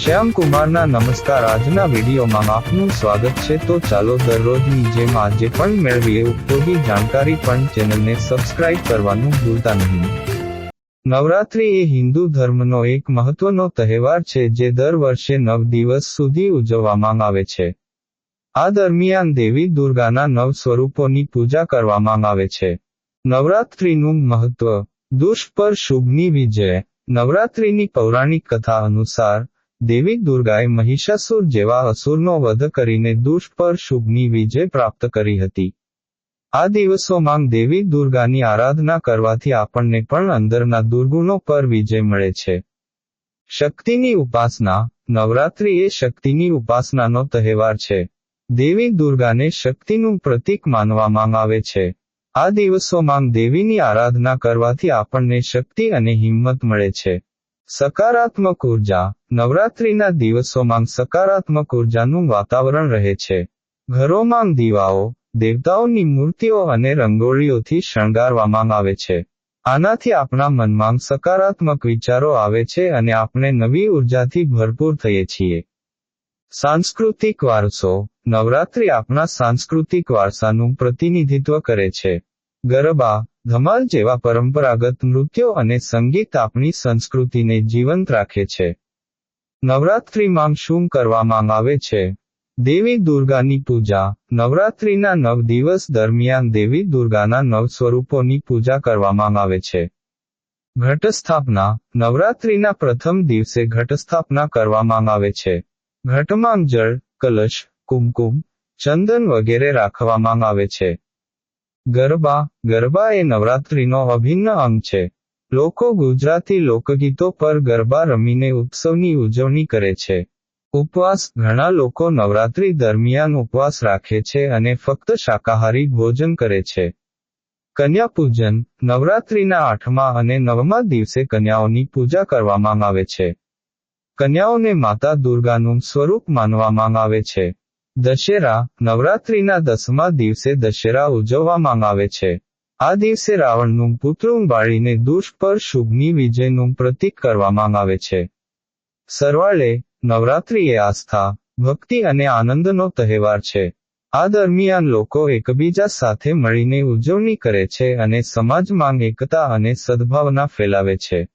શ્યામ કુમારના નમસ્કાર. આજના વિડીયોમાં આપનું સ્વાગત છે. તો ચાલો દરરોજની જેમ આજે પણ મેળવીએ. ઉપયોગી જાણકારી પણ ચેનલને સબસ્ક્રાઇબ કરવાનું ભૂલતા નહીં. નવરાત્રી એ હિન્દુ ધર્મનો એક મહત્વનો તહેવાર છે, જે દર વર્ષે નવ દિવસ સુધી ઉજવવામાં આવે છે. આ દરમિયાન દેવી દુર્ગાના નવ સ્વરૂપોની પૂજા કરવામાં આવે છે. નવરાત્રીનું મહત્વ. દુષ્પર શુભની વિજય. નવરાત્રિની પૌરાણિક કથા અનુસાર દેવી દુર્ગાએ મહિષાસુર જેવા અસુરનો વધ કરીને દુષ્ટ પર શુભની વિજય પ્રાપ્ત કરી હતી. આ દિવસોમાં દેવી દુર્ગાની આરાધના કરવાથી આપણને પણ અંદરના દુર્ગુણો પર વિજય મળે છે. શક્તિની ઉપાસના, નવરાત્રિ એ શક્તિની ઉપાસનાનો તહેવાર છે. દેવી દુર્ગાને શક્તિનું પ્રતીક માનવામાં આવે છે. આ દિવસોમાં દેવીની આરાધના કરવાથી આપણને શક્તિ અને હિંમત મળે છે. સકારાત્મક ઊર્જા નવરાત્રીના દિવસોમાં સકારાત્મક ઉર્જાનું વાતાવરણ રહે છે. ઘરોમાં દીવાઓ, દેવતાઓની મૂર્તિઓ અને રંગોળીઓથી શણગારવામાં આવે છે. આનાથી આપણા મનમાં સકારાત્મક વિચારો આવે છે અને આપણે નવી ઉર્જાથી ભરપૂર થઈએ છીએ. સાંસ્કૃતિક વારસો. નવરાત્રી આપણા સાંસ્કૃતિક વારસાનું પ્રતિનિધિત્વ કરે છે. ગરબા, ધમાલ જેવા પરંપરાગત નૃત્યો અને સંગીત આપણી સંસ્કૃતિને જીવંત રાખે છે. નવરાત્રિમાં શું કરવામાં આવે છે? દેવી દુર્ગાની પૂજા. નવરાત્રિના નવ દિવસ દરમિયાન દેવી દુર્ગાના નવ સ્વરૂપોની પૂજા કરવામાં આવે છે. ઘટસ્થાપના. નવરાત્રિના પ્રથમ દિવસે ઘટસ્થાપના કરવામાં આવે છે. ઘટમાં જળ કલશ, કુમકુમ, ચંદન વગેરે રાખવામાં આવે છે. ગરબા. ગરબા એ નવરાત્રિનો અભિન્ન અંગ છે. લોકો ગુજરાતી લોકગીતો પર ગરબા રમીને ઉત્સવની ઉજવણી કરે છે. ઉપવાસ. ઘણા લોકો નવરાત્રિ દરમિયાન ઉપવાસ રાખે છે અને ફક્ત શાકાહારી ભોજન કરે છે. કન્યા પૂજન નવરાત્રિના આઠમા અને નવમા દિવસે કન્યાઓની પૂજા કરવામાં આવે છે. કન્યાઓને માતા દુર્ગાનું સ્વરૂપ માનવામાં આવે છે. દશેરા નવરાત્રીના દસમા દિવસે દશેરા ઉજવવામાં આવે છે. આ દિવસે રાવણનું પુતળું બાળીને દુષ્ટ પર શુભની વિજયનું પ્રતીક કરવામાં આવે છે. સરવાળે નવરાત્રી એ આસ્થા, ભક્તિ અને આનંદનો તહેવાર છે. આ દરમિયાન લોકો એકબીજા સાથે મળીને ઉજવણી કરે છે અને સમાજમાં એકતા અને સદભાવના ફેલાવે છે.